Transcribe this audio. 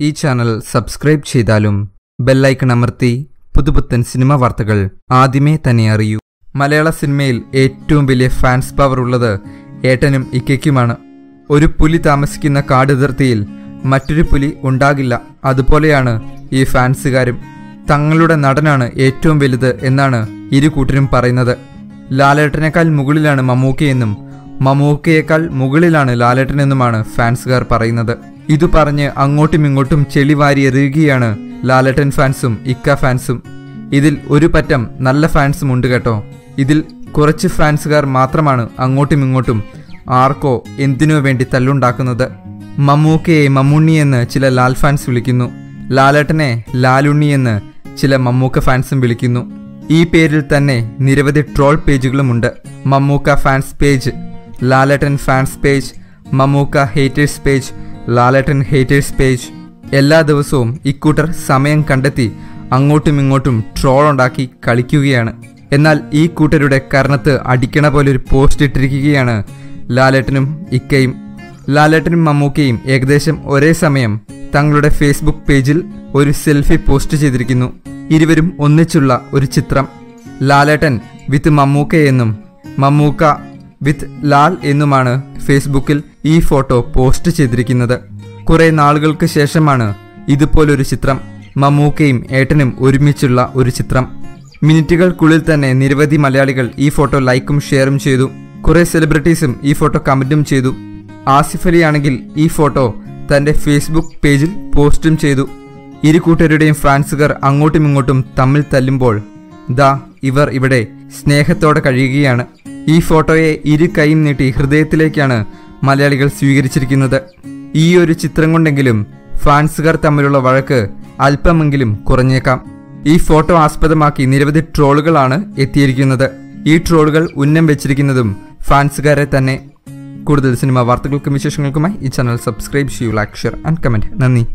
ഈ channel subscribe ചെയ്താലും bell icon അമർത്തി പുതുപുത്തൻ സിനിമ വാർത്തകൾ ആദ്യമേ തന്നെ അറിയൂ. മലയാള സിനിമയിൽ ഏറ്റവും വലിയ ഫാൻസ് പവർ ഉള്ളത് ഏട്ടനും ഇക്കയ്ക്കുമാണ്. ഒരു പുലി താമസിക്കുന്ന കാടിതിർത്തിയിൽ മറ്റൊരു പുലി ഉണ്ടാകില്ല. അതുപോലെയാണ് ഈ ഫാൻസുകാരും തങ്ങളുടെ നടനാണ് ഏറ്റവും വലുത് എന്നാണ് ഇരു കൂട്ടരും പറയുന്നത്. ലാലേട്ടനേക്കാൾ മുകളിലാണ് മമ്മൂക്കയെന്നും മമ്മൂക്കയേക്കാൾ മുകളിലാണ് ലാലേട്ടനെന്നുമാണ് ഫാൻസുകാർ പറയുന്നത്. ഇതു പറഞ്ഞ് അങ്ങോട്ടും ഇങ്ങോട്ടും ചെളി വാരി എറിയുകയാണ് ലാലട്ടൻ ഫാൻസും ഇക്ക ഫാൻസും. ഇതിൽ ഒരു പറ്റം നല്ല ഫാൻസും ഉണ്ട് കേട്ടോ. ഇതിൽ കുറച്ച് ഫാൻസുകാർ മാത്രമാണ് അങ്ങോട്ടും ഇങ്ങോട്ടും ആർക്കോ എന്തിനോ വേണ്ടി തല്ലുണ്ടാക്കുന്നത്. മമ്മൂക്കയെ മമ്മുണ്ണി എന്ന് ചില ലാൽ ഫാൻസ് വിളിക്കുന്നു. ലാലേട്ടനെ ലാലുണ്ണി എന്ന് ചില മമ്മൂക്ക ഫാൻസും വിളിക്കുന്നു. ഈ പേരിൽ തന്നെ നിരവധി troll പേജുകളുമുണ്ട് Mammukka fans page Lalettan fans page Mammukka haters page Lalettan haters page എല്ലാ ദിവസവും ഇക്കൂട്ടർ സമയം കണ്ടെത്തി അങ്ങോട്ടും ഇങ്ങോട്ടും ട്രോൾ ഉണ്ടാക്കി കളിക്കുകയാണ്. എന്നാൽ ഈ കൂട്ടരുടെ കർണത്ത് അടിക്കണ പോലെ ഒരു പോസ്റ്റ് ഇട്ടിരിക്കുകയാണ് ലാലേട്ടനും ഇക്കയും. ലാലേട്ടനും മമ്മൂക്കയും ഏകദേശം ഒരേ സമയം തങ്ങളുടെ ഫേസ്ബുക്ക് പേജിൽ ഒരു സെൽഫി പോസ്റ്റ് ചെയ്തിരിക്കുന്നു. ഇരുവരും ഒന്നിച്ചുള്ള ഒരു ചിത്രം. ലാലേട്ടൻ വിത്ത് മമ്മൂക്ക എന്നും മമ്മൂക്ക വിത്ത് ലാൽ എന്നുമാണ് ഫേസ്ബുക്കിൽ ഈ ഫോട്ടോ പോസ്റ്റ് ചെയ്തിരിക്കുന്നത്. കുറെ നാളുകൾക്ക് ശേഷമാണ് ഇതുപോലൊരു ചിത്രം മമ്മൂക്കയും ഏട്ടനും ഒരുമിച്ചുള്ള ഒരു ചിത്രം. മിനിറ്റുകൾക്കുള്ളിൽ തന്നെ നിരവധി മലയാളികൾ ഈ ഫോട്ടോ ലൈക്കും ഷെയറും ചെയ്തു. കുറെ സെലിബ്രിറ്റീസും ഈ ഫോട്ടോ കമന്റും ചെയ്തു. ആസിഫ് അലി ആണെങ്കിൽ ഈ ഫോട്ടോ തന്റെ ഫേസ്ബുക്ക് പേജിൽ പോസ്റ്റും ചെയ്തു. ഇരു കൂട്ടരുടെയും ഫ്രാൻസുകാർ അങ്ങോട്ടും ഇങ്ങോട്ടും തമ്മിൽ തല്ലുമ്പോൾ ദാ ഇവർ ഇവിടെ സ്നേഹത്തോടെ കഴിയുകയാണ്. ഈ ഫോട്ടോയെ ഇരു കൈയും നീട്ടി ഹൃദയത്തിലേക്കാണ് മലയാളികൾ സ്വീകരിച്ചിരിക്കുന്നത്. ഈ ഒരു ചിത്രം കൊണ്ടെങ്കിലും ഫാൻസുകാർ തമ്മിലുള്ള വഴക്ക് അല്പമെങ്കിലും കുറഞ്ഞേക്കാം. ഈ ഫോട്ടോ ആസ്പദമാക്കി നിരവധി ട്രോളുകളാണ് എത്തിയിരിക്കുന്നത്. ഈ ട്രോളുകൾ ഉന്നം വെച്ചിരിക്കുന്നതും ഫാൻസുകാരെ തന്നെ. കൂടുതൽ സിനിമ വാർത്തകൾക്കും വിശേഷങ്ങൾക്കുമായി ഈ ചാനൽ സബ്സ്ക്രൈബ് ചെയ്യൂ ലൈക്ക് ഷെയർ ആൻഡ് കമന്റ് നന്ദി.